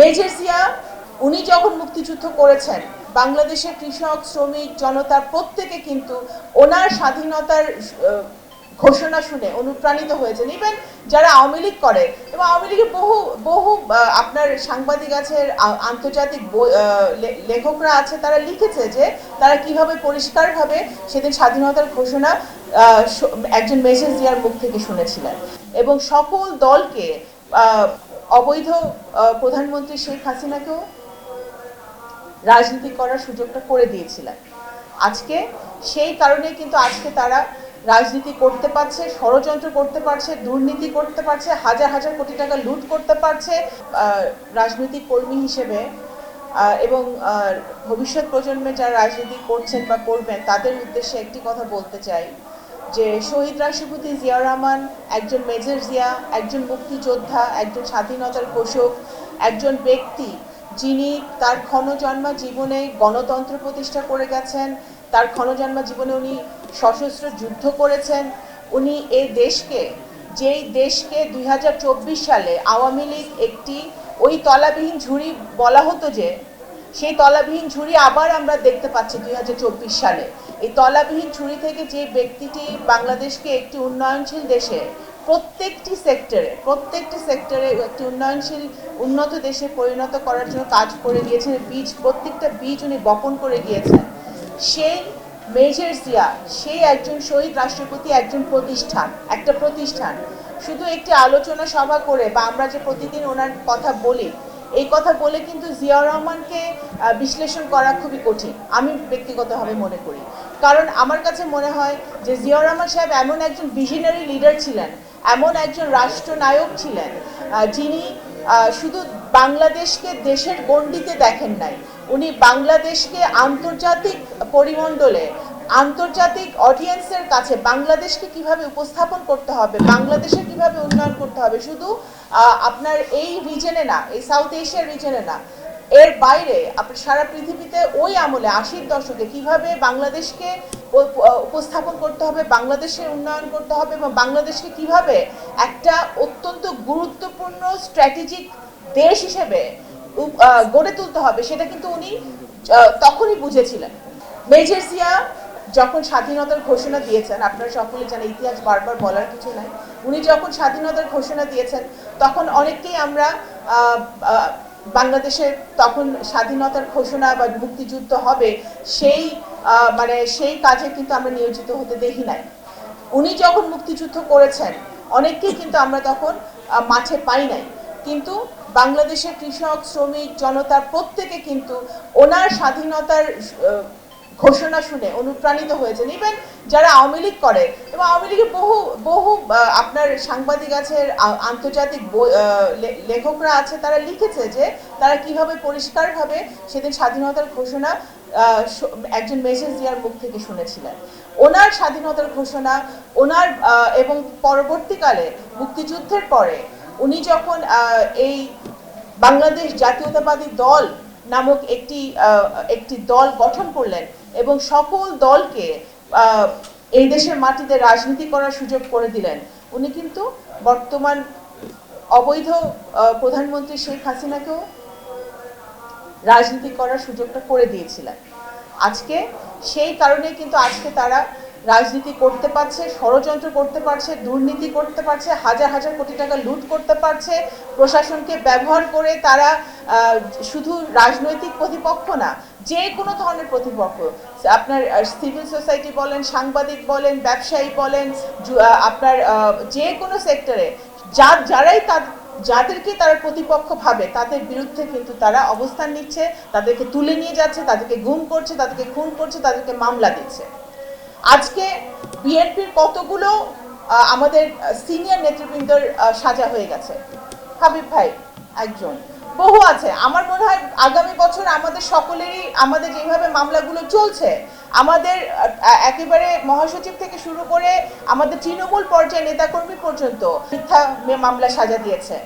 Major Zia, উনি যখন মুক্তিযুদ্ধ করেছেন, বাংলাদেশের কৃষক, শ্রমিক, জনতার প্রত্যেকে কিন্তু ওনার স্বাধীনতার ঘোষণা শুনে অনুপ্রাণিত হয়েছেন। ইভেন যারা আওয়ামী লীগ করে, এবং আওয়ামী লীগের বহু বহু আপনার সাংবাদিক আছে আন্তর্জাতিক লেখকরা আছে, তারা লিখেছে যে তারা কীভাবে পরিষ্কারভাবে সেদিন স্বাধীনতার ঘোষণা একজন মেসেজ জিয়ার মুখ থেকে শুনেছিলেন। এবং সকল দলকে অবৈধ প্রধানমন্ত্রী শেখ হাসিনাকেও রাজনীতি করার সুযোগটা করে দিয়েছিলেন। আজকে সেই কারণে কিন্তু আজকে তারা রাজনীতি করতে পারছে, ষড়যন্ত্র করতে পারছে, দুর্নীতি করতে পারছে, হাজার হাজার কোটি টাকা লুট করতে পারছে রাজনৈতিক কর্মী হিসেবে। এবং ভবিষ্যৎ প্রজন্মে যারা রাজনীতি করছেন বা করবেন, তাদের উদ্দেশ্যে একটি কথা বলতে চাই। যে শহীদ রাষ্ট্রপতি জিয়া রহমান, একজন মেজর জিয়া, একজন মুক্তিযোদ্ধা, একজন স্বাধীনতার ঘোষক, একজন ব্যক্তি যিনি তার ক্ষণজন্মা জীবনে গণতন্ত্র প্রতিষ্ঠা করে গেছেন, তার ক্ষণজন্মা জীবনে উনি সশস্ত্র যুদ্ধ করেছেন, উনি এই দেশকে, যেই দেশকে দুই হাজার চব্বিশ সালে আওয়ামী লীগ একটি ওই তলাবিহীন ঝুড়ি বলা হতো যে, সেই তলাবিহীন ঝুড়ি আবার আমরা দেখতে পাচ্ছি দুই হাজার চব্বিশ সালে। এই তলাবিহীন ঝুড়ি থেকে যে ব্যক্তিটি বাংলাদেশকে একটি উন্নয়নশীল দেশে, প্রত্যেকটি সেক্টরে প্রত্যেকটি সেক্টরে একটি উন্নয়নশীল, উন্নত দেশে পরিণত করার জন্য কাজ করে গিয়েছেন, বীজ, প্রত্যেকটা বীজ উনি বপন করে গিয়েছেন। সেই মেজর জিয়া সেই একজন শহীদ রাষ্ট্রপতি, একজন প্রতিষ্ঠান, একটা প্রতিষ্ঠান। শুধু একটি আলোচনা সভা করে বা আমরা যে প্রতিদিন ওনার কথা বলি, এই কথা বলে কিন্তু জিয়াউর রহমানকে বিশ্লেষণ করা খুবই কঠিন, আমি ব্যক্তিগতভাবে মনে করি। কারণ আমার কাছে মনে হয় যে জিয়াউর রহমান সাহেব এমন একজন ভিশনারি লিডার ছিলেন, এমন একজন রাষ্ট্রনায়ক ছিলেন যিনি শুধু বাংলাদেশকে দেশের গণ্ডিতে দেখেন নাই, উনি বাংলাদেশকে আন্তর্জাতিক পরিমণ্ডলে, আন্তর্জাতিক অডিয়েন্সের কাছে বাংলাদেশকে কীভাবে উপস্থাপন করতে হবে বাংলাদেশে কীভাবে উন্নয়ন করতে হবে, শুধু আপনার এই রিজনে না, এই সাউথ এশিয়ার রিজনে না এর বাইরে আপনার সারা পৃথিবীতে ওই আমলে আশির দশকে কীভাবে বাংলাদেশকে উপস্থাপন করতে হবে, বাংলাদেশের উন্নয়ন করতে হবে এবং বাংলাদেশকে কীভাবে একটা অত্যন্ত গুরুত্বপূর্ণ স্ট্র্যাটেজিক দেশ হিসেবে গড়ে তুলতে হবে, সেটা কিন্তু উনি তখনই বুঝেছিলেন। মেজর জিয়া যখন স্বাধীনতার ঘোষণা দিয়েছেন, আপনারা সকলে জানেন, ইতিহাস বারবার বলার কিছু নাই, উনি যখন স্বাধীনতার ঘোষণা দিয়েছেন, তখন অনেককেই আমরা বাংলাদেশের তখন স্বাধীনতার ঘোষণা বা মুক্তিযুদ্ধ হবে, সেই মানে সেই কাজে কিন্তু আমরা নিয়োজিত হতে দেখি নাই। উনি যখন মুক্তিযুদ্ধ করেছেন, অনেককেই কিন্তু আমরা তখন মাঠে পাই নাই। কিন্তু বাংলাদেশের কৃষক, শ্রমিক জনতার প্রত্যেকে কিন্তু ওনার স্বাধীনতার ঘোষণা শুনে অনুপ্রাণিত হয়েছেন। ইভেন যারা আওয়ামী লীগ করে, এবং আওয়ামী লীগের বহু বহু আপনার সাংবাদিক আছে আন্তর্জাতিক লেখকরা আছে, তারা লিখেছে যে তারা কীভাবে পরিষ্কারভাবে সেদিন স্বাধীনতার ঘোষণা একজন মেসেজ জিয়ার মুখ থেকে শুনেছিলেন। ওনার স্বাধীনতার ঘোষণা, ওনার এবং পরবর্তীকালে মুক্তিযুদ্ধের পরে উনি যখন এই বাংলাদেশ জাতীয়তাবাদী দল নামক একটি একটি দল গঠন করলেন এবং সকল দলকে এই দেশের মাটিতে রাজনীতি করার সুযোগ করে দিলেন। উনি কিন্তু বর্তমান অবৈধ প্রধানমন্ত্রী শেখ হাসিনাকেও রাজনীতি করার সুযোগটা করে দিয়েছিলেন। আজকে সেই কারণে কিন্তু আজকে তারা রাজনীতি করতে পারছে, ষড়যন্ত্র করতে পারছে, দুর্নীতি করতে পারছে, হাজার হাজার কোটি টাকা লুট করতে পারছে, প্রশাসনকে ব্যবহার করে তারা শুধু রাজনৈতিক প্রতিপক্ষ না, যে কোনো ধরনের প্রতিপক্ষ, আপনার সিভিল সোসাইটি বলেন, সাংবাদিক বলেন, ব্যবসায়ী বলেন আপনার যে কোনো সেক্টরে যার, যারাই তার, যাদেরকে তারা প্রতিপক্ষ ভাবে, তাদের বিরুদ্ধে কিন্তু তারা অবস্থান নিচ্ছে, তাদেরকে তুলে নিয়ে যাচ্ছে, তাদেরকে গুম করছে, তাদেরকে খুন করছে, তাদেরকে মামলা দিচ্ছে। আজকে বিএনপির কতগুলো আমাদের সিনিয়র নেতৃবৃন্দর সাজা হয়ে গেছে? হাবিব ভাই, একজন। বহু আছে। আমার মনে হয় আগামী বছর আমাদের সকলেরই, আমাদের যেভাবে মামলাগুলো চলছে, আমাদের একেবারে মহাসচিব থেকে শুরু করে আমাদের তৃণমূল পর্যায়ে নেতাকর্মী পর্যন্ত মিথ্যা মামলা সাজা দিয়েছে।